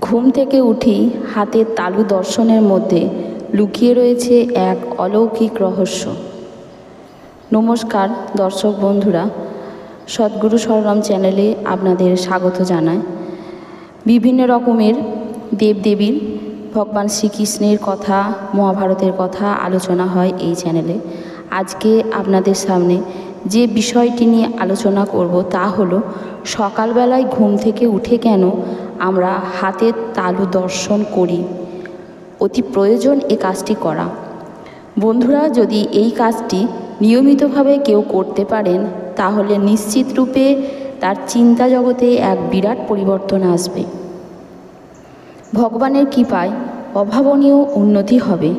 ঘুম থেকে উঠি হাতের তালু দর্শনের মধ্যে লুকিয়ে রয়েছে এক অলৌকিক রহস্য। নমস্কার, দর্শক বন্ধুরা, সদ্গুরু সরলাম চ্যানেলে আপনাদের স্বাগত জানাই। বিভিন্ন রকমের দেবদেবীর, ভগবান শ্রীকৃষ্ণের কথা, মহাভারতের কথা আলোচনা হয় এই চ্যানেলে। আজকে আপনাদের সামনে যে বিষয়টি নিয়ে আলোচনা করব তা হলো, সকালবেলায় ঘুম থেকে উঠে কেন আমরা হাতের তালু দর্শন করি? অতি প্রয়োজন এ কাজটি করা। বন্ধুরা, যদি এই কাজটি নিয়মিতভাবে কেউ করতে পারেন, তাহলে নিশ্চিত রূপে তার চিন্তা জগতে এক বিরাট পরিবর্তন আসবে। ভগবানের কৃপায় অভাবনীয় উন্নতি হবে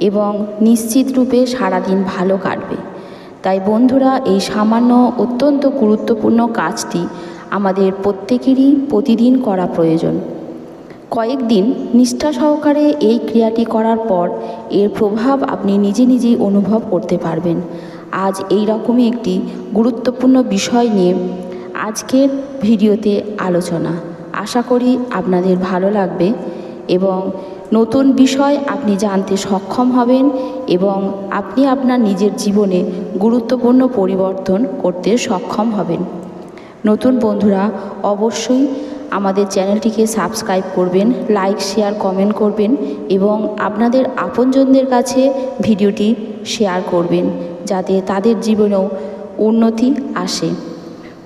এবং নিশ্চিত রূপে সারাদিন ভালো কাটবে। তাই বন্ধুরা, এই সামান্য, অত্যন্ত গুরুত্বপূর্ণ কাজটি আমাদের প্রত্যেকেরই প্রতিদিন করা প্রয়োজন। কয়েকদিন নিষ্ঠা সহকারে এই ক্রিয়াটি করার পর এর প্রভাব আপনি নিজে নিজেই অনুভব করতে পারবেন। আজ এই রকমই একটি গুরুত্বপূর্ণ বিষয় নিয়ে আজকের ভিডিওতে আলোচনা। আশা করি আপনাদের ভালো লাগবে এবং নতুন বিষয় আপনি জানতে সক্ষম হবেন এবং আপনি আপনার নিজের জীবনে গুরুত্বপূর্ণ পরিবর্তন করতে সক্ষম হবেন। নতুন বন্ধুরা, অবশ্যই আমাদের চ্যানেলটিকে সাবস্ক্রাইব করবেন, লাইক, শেয়ার, কমেন্ট করবেন এবং আপনাদের আপনজনদের কাছে ভিডিওটি শেয়ার করবেন যাতে তাদের জীবনেও উন্নতি আসে।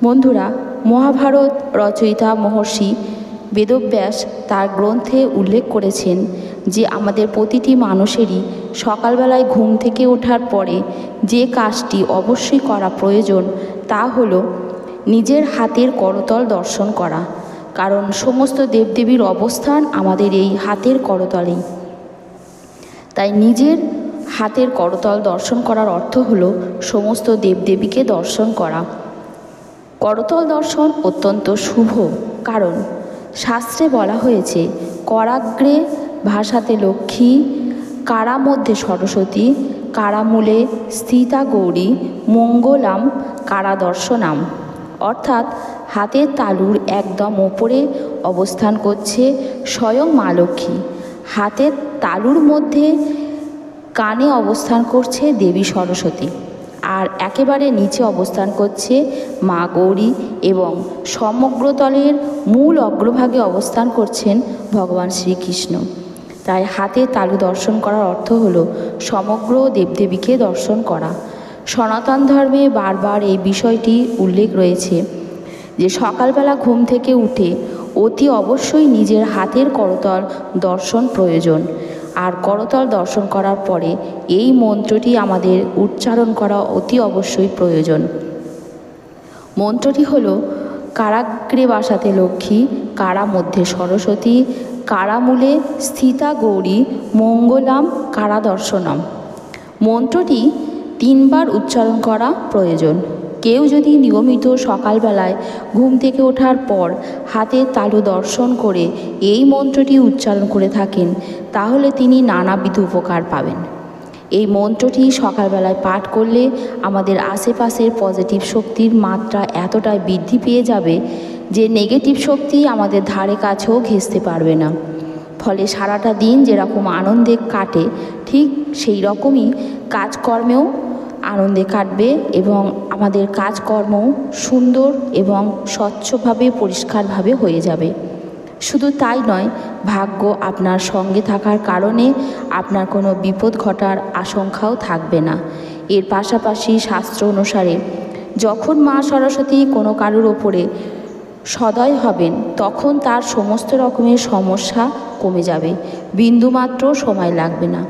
বন্ধুরা, মহাভারত রচয়িতা মহর্ষি বেদব্যাস তার গ্রন্থে উল্লেখ করেছেন যে আমাদের প্রতিটি মানুষেরই সকালবেলায় ঘুম থেকে ওঠার পরে যে কাজটি অবশ্যই করা প্রয়োজন তা হল নিজের হাতের করতল দর্শন করা। কারণ সমস্ত দেবদেবীর অবস্থান আমাদের এই হাতের করতলেই। তাই নিজের হাতের করতল দর্শন করার অর্থ হল সমস্ত দেবদেবীকে দর্শন করা। করতল দর্শন অত্যন্ত শুভ কারণ শাস্ত্রে বলা হয়েছে, করাগ্রে ভাষাতে লক্ষ্মী কারা মধ্যে সরস্বতী, কারামূলে স্থিতা গৌরী, মঙ্গলাম কারা দর্শনাম অর্থাৎ হাতের তালুর একদম ওপরে অবস্থান করছে স্বয়ং মা লক্ষ্মী। হাতের তালুর মধ্যে কানে অবস্থান করছে দেবী সরস্বতী। আর একেবারে নিচে অবস্থান করছে মা গৌরী এবং সমগ্রতলের মূল অগ্রভাগে অবস্থান করছেন ভগবান শ্রীকৃষ্ণ। তাই হাতে তালু দর্শন করার অর্থ হল সমগ্র দেবদেবীকে দর্শন করা। সনাতন ধর্মে বারবার এই বিষয়টি উল্লেখ রয়েছে যে সকালবেলা ঘুম থেকে উঠে অতি অবশ্যই নিজের হাতের করতল দর্শন প্রয়োজন। আর করতল দর্শন করার পরে এই মন্ত্রটি আমাদের উচ্চারণ করা অতি অবশ্যই প্রয়োজন। মন্ত্রটি হল, কারাগ্রে বাসাতে লক্ষ্মী, কারা মধ্যে সরস্বতী কারামূলে স্থিতা গৌরী, মঙ্গলাম কারা দর্শনম। মন্ত্রটি তিনবার উচ্চারণ করা প্রয়োজন। কেউ যদি নিয়মিত সকালবেলায় ঘুম থেকে ওঠার পর হাতের তালু দর্শন করে এই মন্ত্রটি উচ্চারণ করে থাকেন, তাহলে তিনি নানাবিধ উপকার পাবেন। এই মন্ত্রটি সকালবেলায় পাঠ করলে আমাদের আশেপাশের পজিটিভ শক্তির মাত্রা এতটাই বৃদ্ধি পেয়ে যাবে যে নেগেটিভ শক্তি আমাদের ধারে কাছেও ঘেঁচতে পারবে না। ফলে সারাটা দিন যেরকম আনন্দে কাটে, ঠিক সেই রকমই কাজকর্মেও আনন্দে কাটবে এবং আমাদের কাজকর্ম সুন্দর এবং স্বচ্ছভাবে, পরিষ্কারভাবে হয়ে যাবে। শুধু তাই নয়, ভাগ্য আপনার সঙ্গে থাকার কারণে আপনার কোনো বিপদ ঘটার আশঙ্কাও থাকবে না। এর পাশাপাশি শাস্ত্র অনুসারে, যখন মা সরস্বতী কোনো কারোর ওপরে সদয় হবেন, তখন তার সমস্ত রকমের সমস্যা কমে যাবে। বিন্দুমাত্র সময় লাগবে না।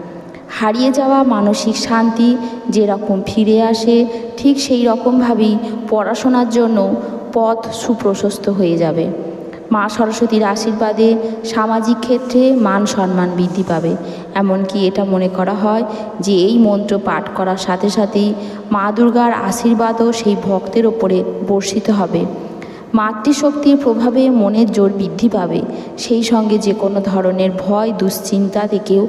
হারিয়ে যাওয়া মানসিক শান্তি যেরকম ফিরে আসে, ঠিক সেই রকমভাবেই পড়াশোনার জন্য পথ সুপ্রশস্ত হয়ে যাবে। মা সরস্বতীর আশীর্বাদে সামাজিক ক্ষেত্রে মান সম্মান বৃদ্ধি পাবে। এমনকি এটা মনে করা হয় যে এই মন্ত্র পাঠ করার সাথে সাথেই মা দুর্গার আশীর্বাদও সেই ভক্তের ওপরে বর্ষিত হবে। মাতৃশক্তির প্রভাবে মনের জোর বৃদ্ধি পাবে। সেই সঙ্গে যে কোনো ধরনের ভয়, দুশ্চিন্তা থেকেও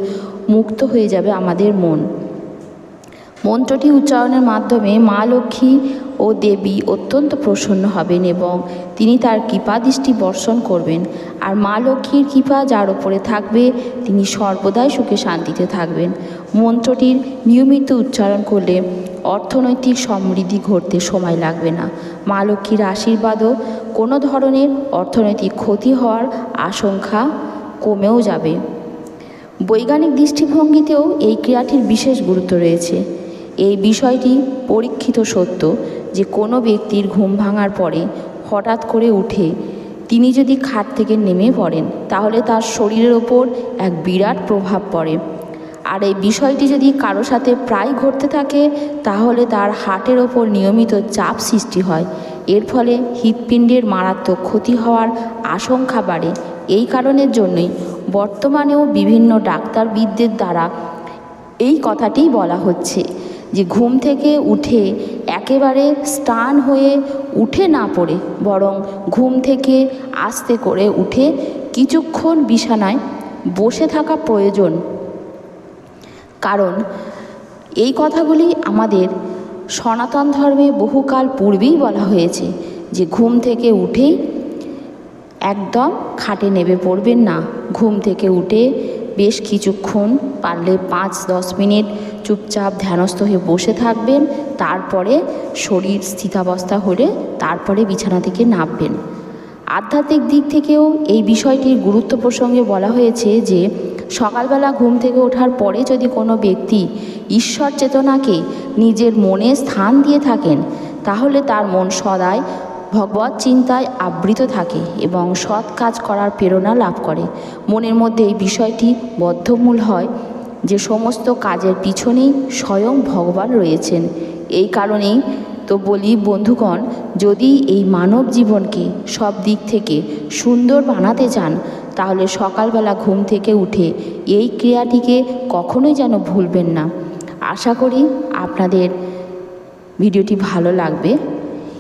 মুক্ত হয়ে যাবে আমাদের মন। মন্ত্রটি উচ্চারণের মাধ্যমে মা লক্ষ্মী ও দেবী অত্যন্ত প্রসন্ন হবেন এবং তিনি তার কৃপা দৃষ্টি বর্ষণ করবেন। আর মা লক্ষ্মীর কৃপা যার ওপরে থাকবে, তিনি সর্বদাই সুখে শান্তিতে থাকবেন। মন্ত্রটির নিয়মিত উচ্চারণ করলে অর্থনৈতিক সমৃদ্ধি ঘটতে সময় লাগবে না। মা লক্ষ্মীর আশীর্বাদও কোনো ধরনের অর্থনৈতিক ক্ষতি হওয়ার আশঙ্কা কমেও যাবে। বৈজ্ঞানিক দৃষ্টিভঙ্গিতেও এই ক্রিয়াটির বিশেষ গুরুত্ব রয়েছে। এই বিষয়টি পরীক্ষিত সত্য যে কোনো ব্যক্তির ঘুম ভাঙার পরে হঠাৎ করে উঠে তিনি যদি খাট থেকে নেমে পড়েন, তাহলে তার শরীরের ওপর এক বিরাট প্রভাব পড়ে। আর এই বিষয়টি যদি কারও সাথে প্রায় ঘটতে থাকে, তাহলে তার হার্টের ওপর নিয়মিত চাপ সৃষ্টি হয়। এর ফলে হৃৎপিণ্ডের মারাত্মক ক্ষতি হওয়ার আশঙ্কা বাড়ে। এই কারণের জন্যই বর্তমানেও বিভিন্ন ডাক্তারবিদদের দ্বারা এই কথাটিই বলা হচ্ছে যে ঘুম থেকে উঠে একেবারে স্টান হয়ে উঠে না পড়ে, বরং ঘুম থেকে আস্তে করে উঠে কিছুক্ষণ বিছানায় বসে থাকা প্রয়োজন। কারণ এই কথাগুলি আমাদের সনাতন ধর্মে বহুকাল পূর্বেই বলা হয়েছে যে ঘুম থেকে উঠেই একদম খাটে নেবে পড়বেন না। ঘুম থেকে উঠে বেশ কিছুক্ষণ পারলে পাঁচ দশ মিনিট চুপচাপ ধ্যানস্থ হয়ে বসে থাকবেন, তারপরে শরীর স্থিতাবস্থা হলে তারপরে বিছানা থেকে নামবেন। আধ্যাত্মিক দিক থেকেও এই বিষয়টির গুরুত্ব প্রসঙ্গে বলা হয়েছে যে, সকালবেলা ঘুম থেকে ওঠার পরে যদি কোনো ব্যক্তি ঈশ্বর চেতনাকে নিজের মনে স্থান দিয়ে থাকেন, তাহলে তার মন সদাই ভগবত চিন্তায় আবৃত থাকে এবং সৎ কাজ করার প্রেরণা লাভ করে। মনের মধ্যে এই বিষয়টি বদ্ধমূল হয় যে সমস্ত কাজের পিছনেই স্বয়ং ভগবান রয়েছেন। এই কারণেই তো বলি, বন্ধুগণ, যদি এই মানব জীবনকে সব দিক থেকে সুন্দর বানাতে চান, তাহলে সকালবেলা ঘুম থেকে উঠে এই ক্রিয়াটিকে কখনোই যেন ভুলবেন না। আশা করি আপনাদের ভিডিওটি ভালো লাগবে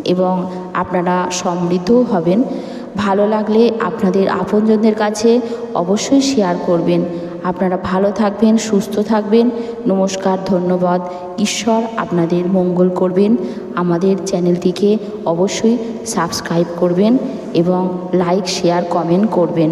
এবং আপনারা সমৃদ্ধও হবেন। ভালো লাগলে আপনাদের আপনজনদের কাছে অবশ্যই শেয়ার করবেন। আপনারা ভালো থাকবেন, সুস্থ থাকবেন। নমস্কার, ধন্যবাদ। ঈশ্বর আপনাদের মঙ্গল করবেন। আমাদের চ্যানেলটিকে অবশ্যই সাবস্ক্রাইব করবেন এবং লাইক শেয়ার কমেন্ট করবেন।